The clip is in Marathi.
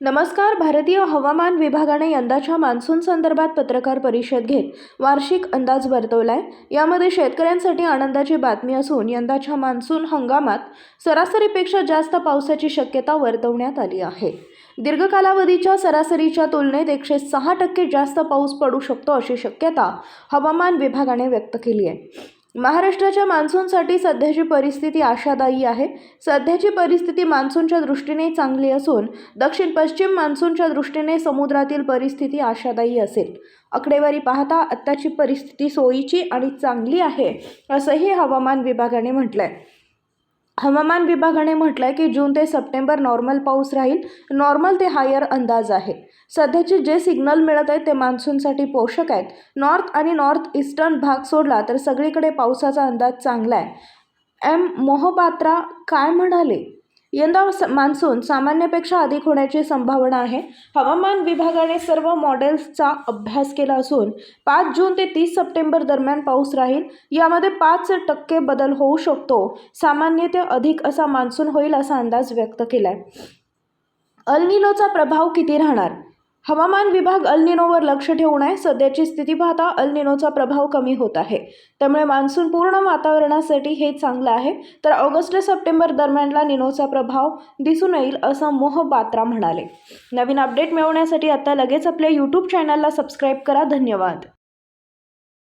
नमस्कार भारतीय हवामान विभागाने यंदाच्या मान्सून संदर्भात पत्रकार परिषद घेत वार्षिक अंदाज वर्तवलाय. यामध्ये शेतकऱ्यांसाठी आनंदाची बातमी असून यंदाच्या मान्सून हंगामात सरासरीपेक्षा जास्त पावसाची शक्यता वर्तवण्यात आली आहे. दीर्घ कालावधीच्या सरासरीच्या तुलनेत एकशे सहा टक्के जास्त पाऊस पडू शकतो अशी शक्यता हवामान विभागाने व्यक्त केली आहे. महाराष्ट्राच्या मान्सूनसाठी सध्याची परिस्थिती आशादायी आहे. सध्याची परिस्थिती मान्सूनच्या दृष्टीने चांगली असून दक्षिण पश्चिम मान्सूनच्या दृष्टीने समुद्रातील परिस्थिती आशादायी असेल. आकडेवारी पाहता आत्ताची परिस्थिती सोयीची आणि चांगली आहे असंही हवामान विभागाने म्हटलं आहे हवामान विभागाने म्हटलंय की जून ते सप्टेंबर नॉर्मल पाऊस राहील. नॉर्मल ते हायर अंदाज आहे. सध्याचे जे सिग्नल मिळत आहेत ते मान्सूनसाठी पोषक आहेत. नॉर्थ आणि नॉर्थ ईस्टर्न भाग सोडला तर सगळीकडे पावसाचा अंदाज चांगला आहे. एम मोहपात्रा काय म्हणाले? यंदा स- मान्सून सामान्यपेक्षा अधिक होण्याची संभावना आहे. हवामान विभागाने सर्व मॉडेल्सचा अभ्यास केला असून पाच जून ते तीस सप्टेंबर दरम्यान पाऊस राहील. यामध्ये पाच टक्के बदल होऊ शकतो. सामान्य ते अधिक असा मान्सून होईल असा अंदाज व्यक्त केला आहे अल्निनोचा प्रभाव किती राहणार? हवामान विभाग अल्निनोवर लक्ष ठेवून आहे सध्याची स्थिती पाहता अल्निनोचा प्रभाव कमी होत आहे. त्यामुळे मान्सून पूर्ण वातावरणासाठी हे चांगलं आहे. तर ऑगस्ट सप्टेंबर दरम्यानला निनोचा प्रभाव दिसून येईल असं मोह बात्रा म्हणाले. नवीन अपडेट मिळवण्यासाठी आता लगेच आपल्या यूट्यूब चॅनलला सबस्क्राईब करा. धन्यवाद.